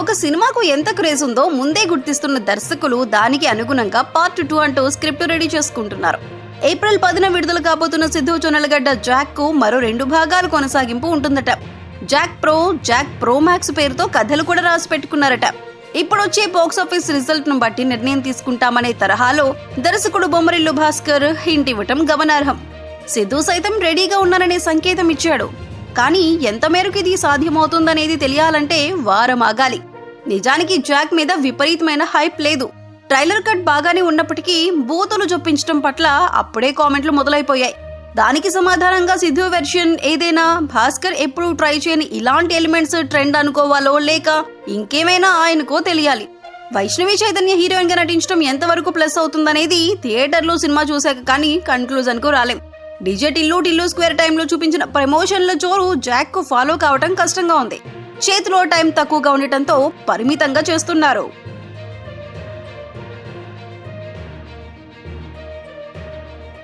ఒక సినిమాకు ఎంత క్రేజ్ ఉందో ముందే గుర్తిస్తున్న దర్శకులు దానికి అనుగుణంగా పార్ట్ టూ అంటూ స్క్రిప్ట్ రెడీ చేసుకుంటున్నారు. ఏప్రిల్ పదిన విడుదల కాబోతున్న సిద్ధు చొనలగడ్డ జాక్కు మరో రెండు భాగాలు కొనసాగింపు ఉంటుందట. Jack pro Jack pro max పేరుతో కథలు కూడా రాసి పెట్టుకున్నారట. ఇప్పుడు వచ్చే బాక్స్ ఆఫీస్ రిజల్ట్ను బట్టి నిర్ణయం తీసుకుంటామనే తరహాలో దర్శకుడు బొమ్మరిల్లు భాస్కర్ హింట్ ఇవ్వటం గమనార్హం. సిద్ధు సైతం రెడీగా ఉన్నారనే సంకేతం ఇచ్చాడు. కానీ ఎంత మేరకు ఇది సాధ్యమవుతుందనేది తెలియాలంటే వారం ఆగాలి. నిజానికి జాక్ మీద విపరీతమైన హైప్ లేదు. ట్రైలర్ కట్ బాగానే ఉన్నప్పటికీ బూతులు చొప్పించడం పట్ల అప్పుడే కామెంట్లు మొదలైపోయాయి. దానికి సమాధానంగా సిద్ధు వెర్షన్ ఏదైనా భాస్కర్ ఎప్పుడు ట్రై చేయని ఇలాంటి ఎలిమెంట్స్ ట్రెండ్ అనుకోవాలో లేక ఇంకేమైనా ఆయనకో తెలియాలి. వైష్ణవి చైతన్య హీరోయిన్గా నటించడం ఎంతవరకు ప్లస్ అవుతుందనేది థియేటర్లో సినిమా చూశాక కానీ కన్క్లూజన్కు రాలేం. డీజే టిల్లు టిల్లు స్క్వేర్ టైంలో చూపించిన ప్రమోషన్ల జోరు జాక్కు ఫాలో కావటం కష్టంగా ఉంది. చేతిలో టైం తక్కువగా ఉండటంతో పరిమితంగా చేస్తున్నారు.